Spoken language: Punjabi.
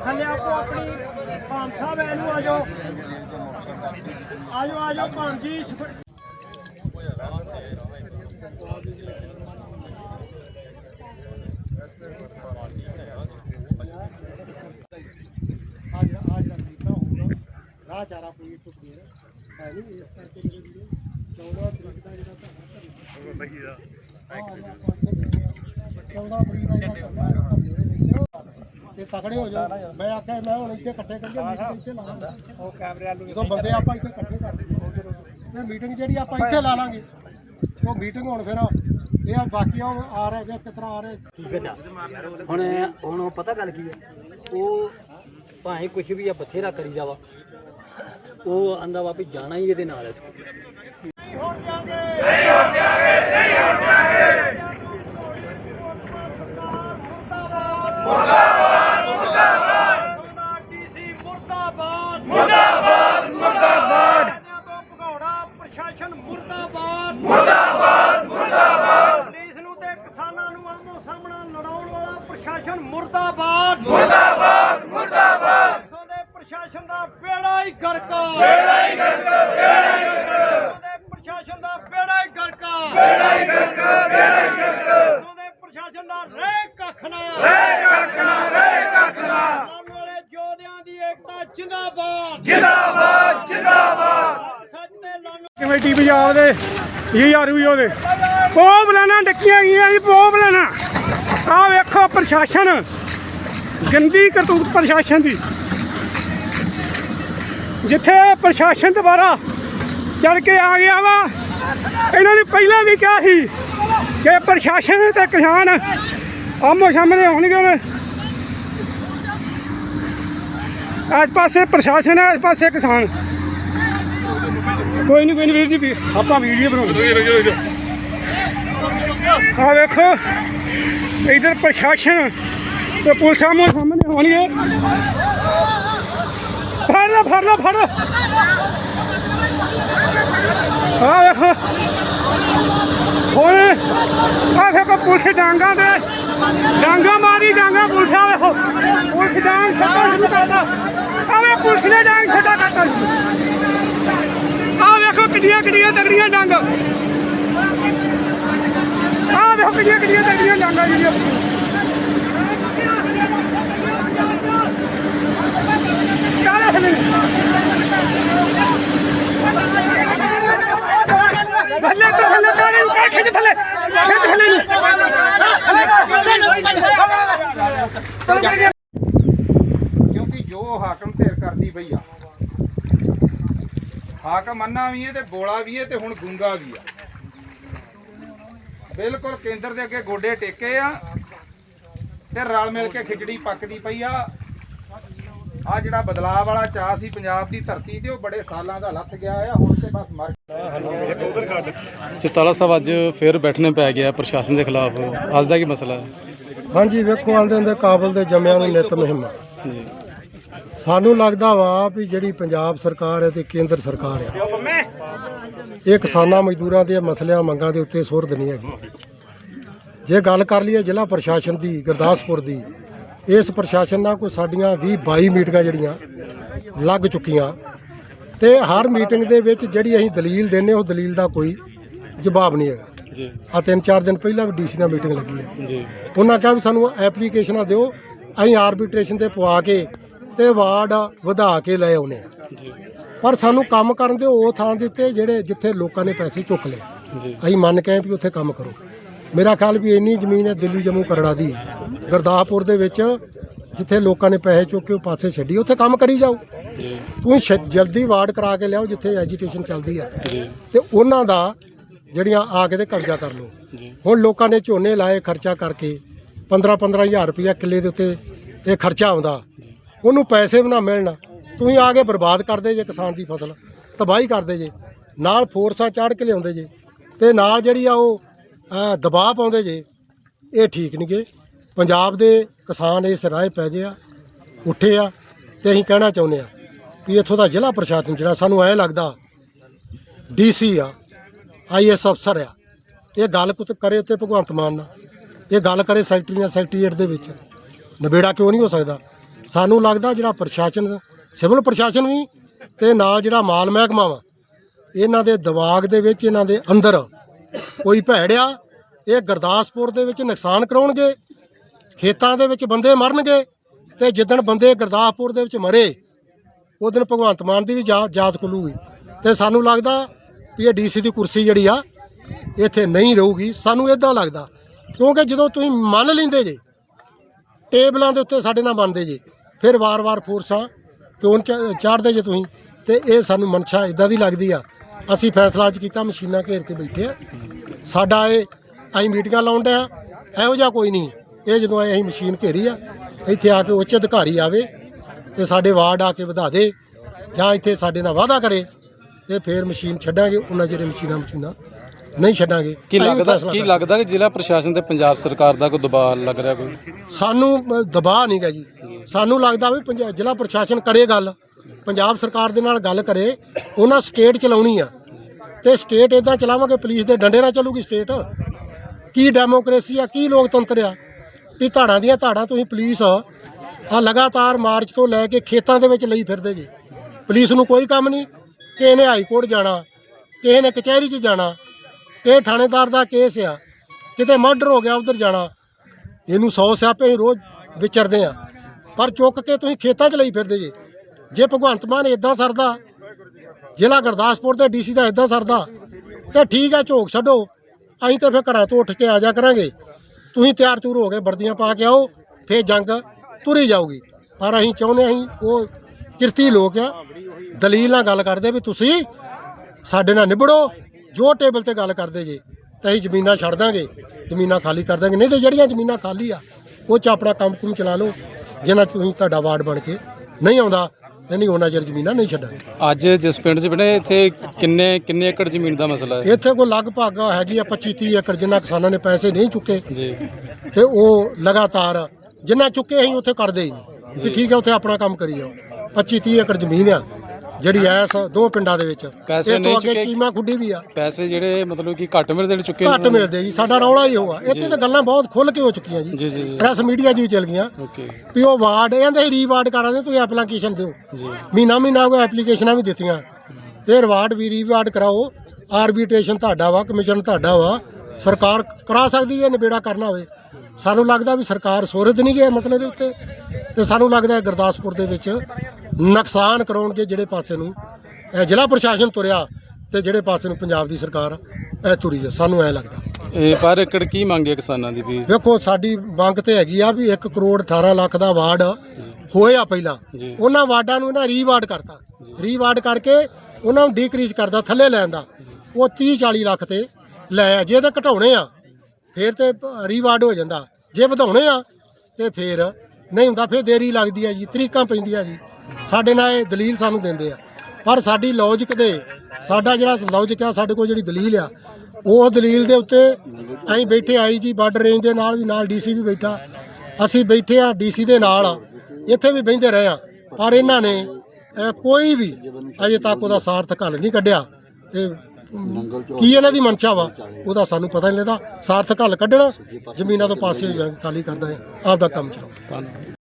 ਥੱਲੇ ਆਪੋ ਆਪਣੀ, ਭਾਮ ਸਾਹਿਬ ਇਹਨੂੰ ਆ ਜਾਓ। ਆ ਭਾਮ ਜੀ ਰਾਹ ਚਾਰਾ ਕੋਈ ਤੋਂ ਫੇਰ ਹੈ ਨਹੀਂ, ਇਸ ਕਰਕੇ ਤੇ ਤਕੜੇ ਹੋ ਜਾਓ। ਮੈਂ ਆਖਿਆ ਮੈਂ ਹੁਣ ਇੱਥੇ ਇਕੱਠੇ ਕਰੀਏ ਮੀਟਿੰਗ ਇੱਥੇ ਲਾਵਾਂਗੇ ਉਹ ਕੈਮਰੇ ਵਾਲੂ ਜਦੋਂ ਬੰਦੇ ਆਪਾਂ ਇੱਥੇ ਇਕੱਠੇ ਕਰ ਦਈਏ ਤੇ ਮੀਟਿੰਗ ਜਿਹੜੀ ਆਪਾਂ ਇੱਥੇ ਲਾ ਲਾਂਗੇ। ਉਹ ਮੀਟਿੰਗ ਹੁਣ ਫਿਰ ਇਹ ਆ ਬਾਕੀ ਉਹ ਆ ਰਹੇ ਵੇ ਕਿਸ ਤਰ੍ਹਾਂ ਆ ਰਹੇ। ਹੁਣ ਹੁਣ ਉਹ ਪਤਾ ਗੱਲ ਕੀ ਹੈ ਉਹ ਭਾਵੇਂ ਕੁਝ ਵੀ ਆ ਬਥੇਰਾ ਕਰੀਦਾ ਵਾ। ਉਹ ਆਂਦਾ ਵਾ ਵੀ ਜਾਣਾ ਹੀ ਇਹਦੇ ਨਾਲ ਹੈ ਡੀਸੀ ਮੁਰਦਾਬਾਦ ਮੁਰਦਾਬਾਦ ਮੁਰਦਾਬਾਦ ਭਗੌੜਾ ਪ੍ਰਸ਼ਾਸਨ ਮੁਰਦਾਬਾਦ ਮੁਰਦਾਬਾਦ ਮੁਰਦਾਬਾਦ ਪੁਲਿਸ ਨੂੰ ਤੇ ਕਿਸਾਨਾਂ ਨੂੰ ਆਮੋ ਸਾਹਮਣਾ ਲੜਾਉਣ ਵਾਲਾ ਪ੍ਰਸ਼ਾਸਨ ਮੁਰਦਾਬਾਦ ਮੁਰਦਾਬਾਦ ਮੁਰਦਾਬਾਦ ਦੇ ਪ੍ਰਸ਼ਾਸਨ ਦਾ ਬੇੜਾ ਹੀ ਗਰਕਾ ਬੇੜਾ ਹੀ ਗਰਕਾ ਬੇੜਾ ਹੀ ਗਰਕਾ ਦੇ ਪ੍ਰਸ਼ਾਸਨ ਦਾ ਬੇੜਾ ਹੀ ਗਰਕਾ ਬੇੜਾ ਹੀ ਗਰਕਾ ਬੇੜਾ ਹੀ ਗਰਕਾ ਦੇ ਪ੍ਰਸ਼ਾਸਨ ਦਾ ਰਹਿ ਕੱਖ ਨਾ ਰਹਿ ਕੱਖ ਨਾ ਰਹਿ ਕੱਖ ਨਾ ਆਉਣ ਵਾਲੇ ਯੋਧਿਆਂ ਦੀ ਏਕਤਾ ਜਿੰਦਾਬਾਦ। ਜਿੰਦਾਬਾਦ ਜਿੰਦਾਬਾਦ। ਸੱਚ ਤੇ ਲੰਨ ਕਮੇਟੀ ਪੰਜਾਬ ਦੇ ਯਾਰੂ ਉਹਦੇ। ਪੋਹ ਬਲਾਣਾ ਡੱਕੀਆਂ ਗਈਆਂ ਜੀ ਪੋਹ ਬਲਾਣਾ ਆਹ ਵੇਖੋ ਪ੍ਰਸ਼ਾਸਨ ਗੰਦੀ ਕਰਤੂਤ ਪ੍ਰਸ਼ਾਸਨ ਦੀ। ਜਿੱਥੇ ਪ੍ਰਸ਼ਾਸਨ ਦੁਬਾਰਾ ਚੜ ਕੇ ਆ ਗਿਆ ਵਾ ਇਹਨਾਂ ਨੇ ਪਹਿਲਾਂ ਵੀ ਕਿਹਾ ਸੀ ਕਿ ਪ੍ਰਸ਼ਾਸਨ ਤੇ ਕਿਸਾਨ ਆਮੋ ਸਾਹਮਣੇ ਹੋਣਗੇ ਇਸ ਪਾਸੇ ਪ੍ਰਸ਼ਾਸਨ ਹੈ ਇਸ ਪਾਸੇ ਕਿਸਾਨ ਕੋਈ ਨਹੀਂ ਕੋਈ ਨਹੀਂ ਵੀਰ ਜੀ ਵੀ- ਆਪਾਂ ਵੀਡੀਓ ਬਣਾਉਂਦੇ ਆ ਵੇਖੋ ਇਧਰ ਪ੍ਰਸ਼ਾਸਨ ਤੇ ਪੁਲਿਸ ਆਮੋ ਸਾਹਮਣੇ ਹੋਣਗੇ ਫੜ ਲਓ ਫੜ ਲਓ ਫੜ ਲਓ ਆ ਵੇਖੋ ਹੁਣ ਆ ਵੇਖੋ ਪੁਲਿਸ ਡਾਂਗਾ ਦੇ ਡਾਂਗਾ ਮਾਰੀ ਡਾਂਗਾ ਪੁਲਿਸ ਆ ਵੇਖੋ ਪੁਲਿਸ ਡਾਂਗ ਛੱਡਾ ਸ਼ੁਰੂ ਕਰਦਾ ਆ ਵੇ ਪੁਲਿਸ ਨੇ ਡਾਂਗ ਛੱਡਾ ਕਰਤਾ ਆ ਵੇਖੋ ਕਿੱਡੀਆਂ ਕਿੱਡੀਆਂ ਤਗੜੀਆਂ ਡੰਗ। ਆ ਵੇਖੋ ਕਿੱਡੀਆਂ ਕਿੱਡੀਆਂ ਤਗੜੀਆਂ ਡੰਗਾਂ ਹਲੇ ਥੱਲੇ ਤੋਂ ਥੱਲੇ ਕਾਲੇ ਨੂੰ ਜੋ ਕਰਦੀ ਪਈ ਆ। ਹਾਕਮ ਅੰਨਾ ਵੀ ਹੈ ਤੇ ਬੋਲਾ ਵੀ ਹੈ ਤੇ ਹੁਣ ਗੁੰਗਾ ਵੀ ਆ। ਬਿਲਕੁਲ ਕੇਂਦਰ ਦੇ ਅੱਗੇ ਗੋਡੇ ਟੇਕੇ ਆ ਤੇ ਰਲ ਮਿਲ ਕੇ ਖਿਚੜੀ ਪੱਕਦੀ ਪਈ ਆ। ਆ ਜਿਹੜਾ ਬਦਲਾਅ ਵਾਲਾ ਚਾਹ ਸੀ ਪੰਜਾਬ ਦੀ ਧਰਤੀ ਤੇ ਉਹ ਬੜੇ ਸਾਲਾਂ ਦਾ ਲੱਥ ਗਿਆ ਆ ਹੁਣ ਤੇ ਬਸ ਮਰ ਚਿਤਾਲਾ ਸਾਹਿਬ ਅੱਜ ਫਿਰ ਬੈਠਣੇ ਪੈ ਗਿਆ ਪ੍ਰਸ਼ਾਸਨ ਦੇ ਖਿਲਾਫ। ਅੱਜ ਦਾ ਕੀ ਮਸਲਾ ਹੈ? ਹਾਂਜੀ ਵੇਖੋ ਆਂਦੇ ਹੁੰਦੇ ਕਾਬਲ ਦੇ ਜੰਮਿਆਂ ਨੂੰ ਨਿਤ ਮਹਿਮਾ। ਜੀ। ਸਾਨੂੰ ਲੱਗਦਾ ਵਾ ਵੀ ਜਿਹੜੀ ਪੰਜਾਬ ਸਰਕਾਰ ਹੈ ਤੇ ਕੇਂਦਰ ਸਰਕਾਰ ਆ ਇਹ ਕਿਸਾਨਾਂ ਮਜ਼ਦੂਰਾਂ ਦੇ ਮਸਲਿਆਂ ਮੰਗਾਂ ਦੇ ਉੱਤੇ ਸੁਰਦ ਨਹੀਂ ਹੈਗੀ। ਜੇ ਗੱਲ ਕਰ ਲਈਏ ਜ਼ਿਲ੍ਹਾ ਪ੍ਰਸ਼ਾਸਨ ਦੀ ਗੁਰਦਾਸਪੁਰ ਦੀ ਇਸ ਪ੍ਰਸ਼ਾਸਨ ਨਾਲ ਕੋਈ ਸਾਡੀਆਂ 20 22 ਮੀਟਿੰਗਾਂ ਜਿਹੜੀਆਂ ਲੱਗ ਚੁੱਕੀਆਂ ਤੇ ਹਰ ਮੀਟਿੰਗ ਦੇ ਵਿੱਚ ਜਿਹੜੀ ਅਸੀਂ ਦਲੀਲ ਦਿੰਨੇ ਉਹ ਦਲੀਲ ਦਾ ਕੋਈ ਜਵਾਬ ਨਹੀਂ ਹੈਗਾ। ਜੀ। ਆ ਤਿੰਨ ਚਾਰ ਦਿਨ ਪਹਿਲਾਂ ਵੀ ਡੀਸੀ ਨਾਲ ਮੀਟਿੰਗ ਲੱਗੀ ਹੈ। ਜੀ। ਉਹਨਾਂ ਕਿਹਾ ਵੀ ਸਾਨੂੰ ਐਪਲੀਕੇਸ਼ਨਾਂ ਦਿਓ ਅਸੀਂ ਆਰਬਿਟ੍ਰੇਸ਼ਨ ਤੇ ਪਵਾ ਕੇ ਤੇ ਵਾਰਡ ਵਧਾ ਕੇ ਲੈ ਆਉਨੇ ਆ। ਪਰ ਸਾਨੂੰ ਕੰਮ ਕਰਨ ਦੇ ਉਹ ਥਾਂ ਦੇ ਉੱਤੇ ਜਿਹੜੇ ਜਿੱਥੇ ਲੋਕਾਂ ਨੇ ਪੈਸੇ ਚੁੱਕ ਲਏ। ਅਸੀਂ ਮੰਨ ਕੇ ਆਏ ਵੀ ਉੱਥੇ ਕੰਮ ਕਰੋ। ਮੇਰਾ ਖਿਆਲ ਵੀ ਇੰਨੀ ਜ਼ਮੀਨ ਹੈ ਦਿੱਲੀ ਜੰਮੂ ਕਰੜਾ ਦੀ। ਗੁਰਦਾਸਪੁਰ ਦੇ ਵਿੱਚ ਜਿੱਥੇ ਲੋਕਾਂ ਨੇ ਪੈਸੇ ਚੁੱਕ ਕੇ ਉਹ ਪਾਸੇ ਛੱਡੀ ਉੱਥੇ ਕੰਮ ਕਰੀ ਜਾਓ। ਜੀ। ਤੂੰ ਛ- ਜਲਦੀ ਵਾਰਡ ਕਰਾ ਕੇ ਲਿਆਓ ਜਿੱਥੇ ਐਜੀਟੇਸ਼ਨ ਚੱਲਦੀ ਹੈ ਤੇ ਉਹਨਾਂ ਦਾ ਜਿਹੜੀਆਂ ਆ ਕੇ ਤੇ ਕਬਜ਼ਾ ਕਰ ਲਓ। ਹੁਣ ਲੋਕਾਂ ਨੇ ਝੋਨੇ ਲਾਏ ਖਰਚਾ ਕਰਕੇ 15 15000 ਰੁਪਇਆ ਕਿੱਲੇ ਦੇ ਉੱਤੇ ਇਹ ਖਰਚਾ ਆਉਂਦਾ। ਉਹਨੂੰ ਪੈਸੇ ਵੀ ਨਾ ਮਿਲਣ। ਤੁਸੀਂ ਆ ਕੇ ਬਰਬਾਦ ਕਰਦੇ ਜੇ ਕਿਸਾਨ ਦੀ ਫਸਲ, ਤਬਾਹੀ ਕਰਦੇ ਜੇ। ਨਾਲ ਫੋਰਸਾਂ ਚਾੜ ਕੇ ਲਿਆਉਂਦੇ ਜੇ। ਤੇ ਨਾਲ ਜਿਹੜੀ ਆ ਉਹ ਦਬਾਅ ਪਾਉਂਦੇ ਜੇ। ਇਹ ਠੀਕ ਨਹੀਂ ਗੇ। ਪੰਜਾਬ ਦੇ ਕਿਸਾਨ ਇਸ ਰਾਹ ਪੈ ਗਏ ਆ, ਉੱਠੇ ਆ ਤੇ ਅਸੀਂ ਕਹਿਣਾ ਚਾਹੁੰਦੇ ਆ ਵੀ ਇੱਥੋਂ ਦਾ ਜ਼ਿਲ੍ਹਾ ਪ੍ਰਸ਼ਾਸਨ ਜਿਹੜਾ ਸਾਨੂੰ ਐ ਲੱਗਦਾ ਡੀਸੀ ਆ ਆਈਐਸ ਅਫਸਰ ਆ, ਇਹ ਗੱਲ ਕੁਤ ਕਰੇ ਉੱਤੇ ਭਗਵੰਤ ਮਾਨ ਨਾਲ। ਇਹ ਗੱਲ ਕਰੇ ਸੈਕਟਰੀ ਨਾਲ ਸੈਕਟਰੀਏਟ ਦੇ ਵਿੱਚ। ਨਿਬੇੜਾ ਕਿਉਂ ਨਹੀਂ ਹੋ ਸਕਦਾ? ਸਾਨੂੰ ਲੱਗਦਾ ਜਿਹੜਾ ਪ੍ਰਸ਼ਾਸਨ, ਸਿਵਲ ਪ੍ਰਸ਼ਾਸਨ ਵੀ ਤੇ ਨਾਲ ਜਿਹੜਾ ਮਾਲ ਮਹਿਕਮਾ ਵਾ, ਇਹਨਾਂ ਦੇ ਦਿਮਾਗ ਦੇ ਵਿੱਚ, ਇਹਨਾਂ ਦੇ ਅੰਦਰ ਕੋਈ ਭੈੜਿਆ, ਇਹ ਗੁਰਦਾਸਪੁਰ ਦੇ ਵਿੱਚ ਨੁਕਸਾਨ ਕਰਾਉਣਗੇ, ਖੇਤਾਂ ਦੇ ਵਿੱਚ ਬੰਦੇ ਮਰਨਗੇ ਤੇ ਜਿੱਦਣ ਬੰਦੇ ਗੁਰਦਾਸਪੁਰ ਦੇ ਵਿੱਚ ਮਰੇ ਉਹ ਦਿਨ ਭਗਵੰਤ ਮਾਨ ਦੀ ਵੀ ਜਾ- ਜਾਤ ਖੁੱਲੂਗੀ। ਤੇ ਸਾਨੂੰ ਲੱਗਦਾ ਵੀ ਇਹ ਡੀਸੀ ਦੀ ਕੁਰਸੀ ਜਿਹੜੀ ਆ, ਇੱਥੇ ਨਹੀਂ ਰਹੂਗੀ। ਸਾਨੂੰ ਇਦਾਂ ਲੱਗਦਾ, ਕਿਉਂਕਿ ਜਦੋਂ ਤੁਸੀਂ ਮੰਨ ਲੈਂਦੇ ਜੇ, ਟੇਬਲਾਂ ਦੇ ਉੱਤੇ ਸਾਡੇ ਨਾਲ ਮੰਨਦੇ ਜੇ ਫਿਰ ਵਾਰ-ਵਾਰ ਫੋਰਸਾਂ ਕਿਉਂ ਚਾੜਦੇ ਜੇ ਤੁਸੀਂ? ਤੇ ਇਹ ਸਾਨੂੰ ਮਨਸ਼ਾ ਇਦਾਂ ਦੀ ਲੱਗਦੀ ਆ। ਅਸੀਂ ਫੈਸਲਾ ਅੱਜ ਕੀਤਾ ਮਸ਼ੀਨਾਂ ਘੇਰ ਕੇ ਬੈਠੇ ਆ। ਸਾਡਾ ਇਹ ਅਸੀਂ ਮੀਟਿੰਗਾਂ ਲਾਉਣ ਡਿਆ ਇਹੋ ਜਿਹਾ ਕੋਈ ਨਹੀਂ। ਇਹ ਜਦੋਂ ਆਏ ਅਸੀਂ ਮਸ਼ੀਨ ਘੇਰੀ ਆ। ਇੱਥੇ ਆ ਕੇ ਉੱਚ ਅਧਿਕਾਰੀ ਆਵੇ ਤੇ ਸਾਡੇ ਵਾਰਡ ਆ ਕੇ ਵਧਾ ਦੇ ਜਾਂ ਇੱਥੇ ਸਾਡੇ ਨਾਲ ਵਾਅਦਾ ਕਰੇ ਤੇ ਫਿਰ ਮਸ਼ੀਨ ਛੱਡਾਂਗੇ। ਉਹਨਾਂ ਜਿਹੜੇ ਮਸ਼ੀਨਾਂ ਮਸ਼ੀਨਾਂ ਨਹੀਂ ਛੱਡਾਂਗੇ। ਕੀ ਲੱਗਦਾ ਕੀ। ਲੱਗਦਾ ਕਿ ਜ਼ਿਲ੍ਹਾ ਪ੍ਰਸ਼ਾਸਨ ਤੇ ਪੰਜਾਬ ਸਰਕਾਰ ਦਾ ਕੋਈ ਦਬਾਅ ਲੱਗ ਰਿਹਾ ਕੋਈ? ਸਾਨੂੰ ਦਬਾਅ ਨਹੀਂਗਾ ਜੀ। ਸਾਨੂੰ ਲੱਗਦਾ ਵੀ ਪੰਜ- ਜ਼ਿਲ੍ਹਾ ਪ੍ਰਸ਼ਾਸਨ ਕਰੇ ਗੱਲ, ਪੰਜਾਬ ਸਰਕਾਰ ਦੇ ਨਾਲ ਗੱਲ ਕਰੇ, ਉਹਨਾਂ ਸਟੇਟ ਚਲਾਉਣੀ ਆ। ਤੇ ਸਟੇਟ ਇਦਾਂ ਚਲਾਵਾਂਗੇ, ਪੁਲਿਸ ਦੇ ਡੰਡੇ ਨਾਲ ਚੱਲੂਗੀ ਸਟੇਟ। ਕੀ ਡੈਮੋਕ੍ਰੇਸੀ ਆ, ਕੀ ਲੋਕਤੰਤਰ ਆ? ਵੀ ਧਾੜਾਂ ਦੀਆਂ ਧਾੜਾਂ ਤੁਸੀਂ ਪੁਲਿਸ ਆ ਲਗਾਤਾਰ ਮਾਰਚ ਤੋਂ ਲੈ ਕੇ ਖੇਤਾਂ ਦੇ ਵਿੱਚ ਲਈ ਫਿਰਦੇ ਜੀ। ਪੁਲਿਸ ਨੂੰ ਕੋਈ ਕੰਮ ਨਹੀਂ ਕਿਸੇ ਨੇ ਹਾਈ ਕੋਰਟ ਜਾਣਾ ਕਿਸੇ ਨੇ ਕਚਹਿਰੀ 'ਚ ਜਾਣਾ ਇਹ ਥਾਣੇਦਾਰ ਦਾ ਕੇਸ ਆ, ਕਿਤੇ ਮਰਡਰ ਹੋ ਗਿਆ, ਉਧਰ ਜਾਣਾ। ਇਹਨੂੰ 100 ਸਿਆਪੇ ਅਸੀਂ ਰੋਜ਼ ਵਿਚਰਦੇ ਆ। ਪਰ ਚੁੱਕ ਕੇ ਤੁਸੀਂ ਖੇਤਾਂ 'ਚ ਲਈ ਫਿਰਦੇ ਜੇ। ਜੇ ਭਗਵੰਤ ਮਾਨ ਇਦਾਂ ਸਰਦਾ, ਜ਼ਿਲ੍ਹਾ ਗੁਰਦਾਸਪੁਰ ਦੇ ਡੀਸੀ ਦਾ ਇਦਾਂ ਸਰਦਾ, ਤੇ ਠੀਕ ਹੈ ਝੋਕ ਛੱਡੋ। ਅਸੀਂ ਤਾਂ ਫਿਰ ਘਰਾਂ ਤੋਂ ਉੱਠ ਕੇ ਆ ਜਾ ਕਰਾਂਗੇ। ਤੁਸੀਂ ਤਿਆਰ ਤੂਰ ਹੋ ਕੇ ਵਰਦੀਆਂ ਪਾ ਕੇ ਆਓ, ਫੇਰ ਜੰਗ ਤੁਰੀ ਜਾਊਗੀ। ਪਰ ਅਸੀਂ ਚਾਹੁੰਦੇ ਅਸੀਂ ਉਹ ਕਿਰਤੀ ਲੋਕ ਆ, ਦਲੀਲ ਨਾਲ ਗੱਲ ਕਰਦੇ ਵੀ ਤੁਸੀਂ ਸਾਡੇ ਨਾਲ ਨਿਬੜੋ, ਜੋ ਟੇਬਲ ਤੇ ਗੱਲ ਕਰਦੇ ਜੇ, ਤਾਂ ਅਸੀਂ ਜ਼ਮੀਨਾਂ ਛੱਡ ਦਾਂਗੇ। ਜ਼ਮੀਨਾਂ ਖਾਲੀ ਕਰ ਦਾਂਗੇ। ਨਹੀਂ ਤੇ ਜਿਹੜੀਆਂ ਜ਼ਮੀਨਾਂ ਖਾਲੀ ਆ ਉਹ ਚ ਆਪਣਾ ਕੰਮ ਕੁਮ ਚਲਾ ਲਓ ਜਿਨ੍ਹਾਂ 'ਚ ਤੁਸੀਂ ਤੁਹਾਡਾ ਵਾਰਡ ਬਣ ਕੇ ਨਹੀਂ ਆਉਂਦਾ ਤੇ ਨਹੀਂ ਉਹਨਾਂ ਚਿਰ ਜ਼ਮੀਨਾਂ ਨਹੀਂ ਛੱਡਾਂਗੇ। ਅੱਜ ਜਿਸ ਪਿੰਡ 'ਚ ਬਣੇ ਇੱਥੇ ਕਿੰਨੇ ਕਿੰਨੇ ਏਕੜ ਜ਼ਮੀਨ ਦਾ ਮਸਲਾ ਹੈ? ਇੱਥੇ ਕੋਈ ਲਗਭਗ ਹੈਗੀ ਆ 25 30 ਏਕੜ ਜਿੰਨਾ ਕਿਸਾਨਾਂ ਨੇ ਪੈਸੇ ਨਹੀਂ ਚੁੱਕੇ। ਜੀ। ਤੇ ਉਹ ਲਗਾਤਾਰ ਜਿੰਨਾ ਚੁੱਕੇ ਅਸੀਂ ਉੱਥੇ ਕਰਦੇ ਹੀ ਨਹੀਂ। ਵੀ ਠੀਕ ਹੈ ਉੱਥੇ ਆਪਣਾ ਕੰਮ ਕਰੀ ਜਾਓ। 25 30 ਏਕੜ ਜ਼ਮੀਨ ਆ। ਜਿਹੜੀ ਐਸ ਦੋ ਪਿੰਡਾਂ ਦੇ ਵਿੱਚ। ਪੈਸੇ ਨਹੀਂ ਤੋਂ ਅੱਗੇ ਚੁੱਕੇ। ਕੀਮਾ ਖੁੱਡੀ ਵੀ ਆ। ਪੈਸੇ ਜਿਹੜੇ ਮਤਲਬ ਕਿ ਘੱਟ ਮਿਲਦੇ ਨੇ ਚੁੱਕੇ ਘੱਟ ਮਿਲਦੇ ਜੀ ਸਾਡਾ ਰੌਲਾ ਹੀ ਹੋਆ ਇੱਥੇ ਤਾਂ ਗੱਲਾਂ ਬਹੁਤ ਖੁੱਲ ਕੇ ਹੋ ਚੁੱਕੀਆਂ ਜੀ। ਜੀ ਜੀ ਜੀ। ਪ੍ਰੈਸ ਮੀਡੀਆ 'ਚ ਵੀ ਚੱਲ ਗਈਆਂ। ਓਕੇ। ਵੀ ਉਹ ਵਾਰਡ ਕਹਿੰਦੇ ਰੀਵਾਰਡ ਕਰਾਂਦੇ ਤੁਸੀਂ ਐਪਲੀਕੇਸ਼ਨ ਦਿਓ। ਜੀ। ਮਹੀਨਾ ਮਹੀਨਾ ਕੋਈ ਐਪਲੀਕੇਸ਼ਨਾਂ ਵੀ ਦਿੱਤੀਆਂ। ਤੇ ਰਿਵਾਰਡ ਵੀ ਰੀਵਾਰਡ ਕਰਾਓ। ਆਰਬਿਟ੍ਰੇਸ਼ਨ ਤੁਹਾਡਾ ਵਾ ਕਮਿਸ਼ਨ ਤੁਹਾਡਾ ਵਾ। ਸਰਕਾਰ ਕਰਾ ਸਕਦੀ ਹੈ ਨਿਬੇੜਾ ਕਰਨਾ ਹੋਵੇ। ਸਾਨੂੰ ਲੱਗਦਾ ਵੀ ਸਰਕਾਰ ਸੋਰਦ ਨਹੀਂ ਗਿਆ ਮਸਲੇ ਦੇ ਉੱਤੇ। ਤੇ ਸਾਨੂੰ ਲੱਗਦਾ ਹੈ ਗੁਰਦਾਸਪੁਰ ਦੇ ਵਿੱਚ ਨੁਕਸਾਨ ਕਰਾਉਣਗੇ ਜਿਹੜੇ ਪਾਸੇ ਨੂੰ। ਇਹ ਜ਼ਿਲ੍ਹਾ ਪ੍ਰਸ਼ਾਸਨ ਤੁਰਿਆ ਤੇ ਜਿਹੜੇ ਪਾਸੇ ਨੂੰ ਪੰਜਾਬ ਦੀ ਸਰਕਾਰ ਇਹ ਤੁਰੀ ਹੈ ਸਾਨੂੰ ਐ ਲੱਗਦਾ। ਇਹ ਪਰ ਏਕੜ ਕੀ ਮੰਗੇ ਕਿਸਾਨਾਂ ਦੀ ਵੀ? ਵੇਖੋ ਸਾਡੀ ਮੰਗ ਤੇ ਹੈਗੀ ਆ ਵੀ 1 ਕਰੋੜ 18 ਲੱਖ ਦਾ ਵਾਰਡ ਹੋਇਆ ਪਹਿਲਾਂ। ਜੀ। ਉਹਨਾਂ ਵਾਰਡਾਂ ਨੂੰ ਇਹਨਾਂ ਰੀਵਾਰਡ ਕਰਤਾ। ਰੀਵਾਰਡ ਕਰਕੇ ਉਹਨਾਂ ਨੂੰ ਡੀਕਰੀਜ਼ ਕਰਦਾ ਥੱਲੇ ਲੈਣ ਦਾ। ਉਹ 30 40 ਲੱਖ ਤੇ ਲੈ ਆ। ਜੇ ਤਾਂ ਘਟਾਉਣੇ ਆ ਫਿਰ ਤੇ ਰੀਵਾਰਡ ਹੋ ਜਾਂਦਾ। ਜੇ ਵਧਾਉਣੇ ਆ ਤੇ ਫਿਰ ਨਹੀਂ ਹੁੰਦਾ। ਫਿਰ ਦੇਰੀ ਲੱਗਦੀ ਆ ਜੀ ਤਰੀਕਾਂ ਪੈਂਦੀਆਂ ਜੀ। ਸਾਡੇ ਨਾਲ ਇਹ ਦਲੀਲ ਸਾਨੂੰ ਦਿੰਦੇ ਆ। ਪਰ ਸਾਡੀ ਲੌਜਿਕ ਦੇ, ਸਾਡਾ ਜਿਹੜਾ ਲੌਜਿਕ ਆ, ਸਾਡੇ ਕੋਲ ਜਿਹੜੀ ਦਲੀਲ ਆ, ਉਹ ਦਲੀਲ ਦੇ ਉੱਤੇ ਅਸੀਂ ਬੈਠੇ ਆਈ ਜੀ ਬਾਰਡਰ ਰੇਂਜ ਦੇ ਨਾਲ ਵੀ, ਨਾਲ ਡੀਸੀ ਵੀ ਬੈਠਾ। ਅਸੀਂ ਬੈਠੇ ਆ ਡੀਸੀ ਦੇ ਨਾਲ, ਇੱਥੇ ਵੀ ਬਹਿੰਦੇ ਰਹੇ ਆ। ਪਰ ਇਹਨਾਂ ਨੇ ਕੋਈ ਵੀ ਅਜੇ ਤੱਕ ਉਹਦਾ ਸਾਰਥਕ ਹੱਲ ਨਹੀਂ ਕੱਢਿਆ। ਤੇ ਕੀ ਇਹਨਾਂ ਦੀ ਮਨਸ਼ਾ ਵਾ, ਉਹਦਾ ਸਾਨੂੰ ਪਤਾ ਨਹੀਂ ਲੱਗਦਾ। ਸਾਰਥਕ ਹੱਲ ਕੱਢਣਾ, ਜ਼ਮੀਨਾਂ ਤੋਂ ਪਾਸੇ ਹੋ ਖਾਲੀ ਕਰਦਾ ਹੈ। ਆਪਦਾ ਕੰਮ ਚਲਾਉਣਾ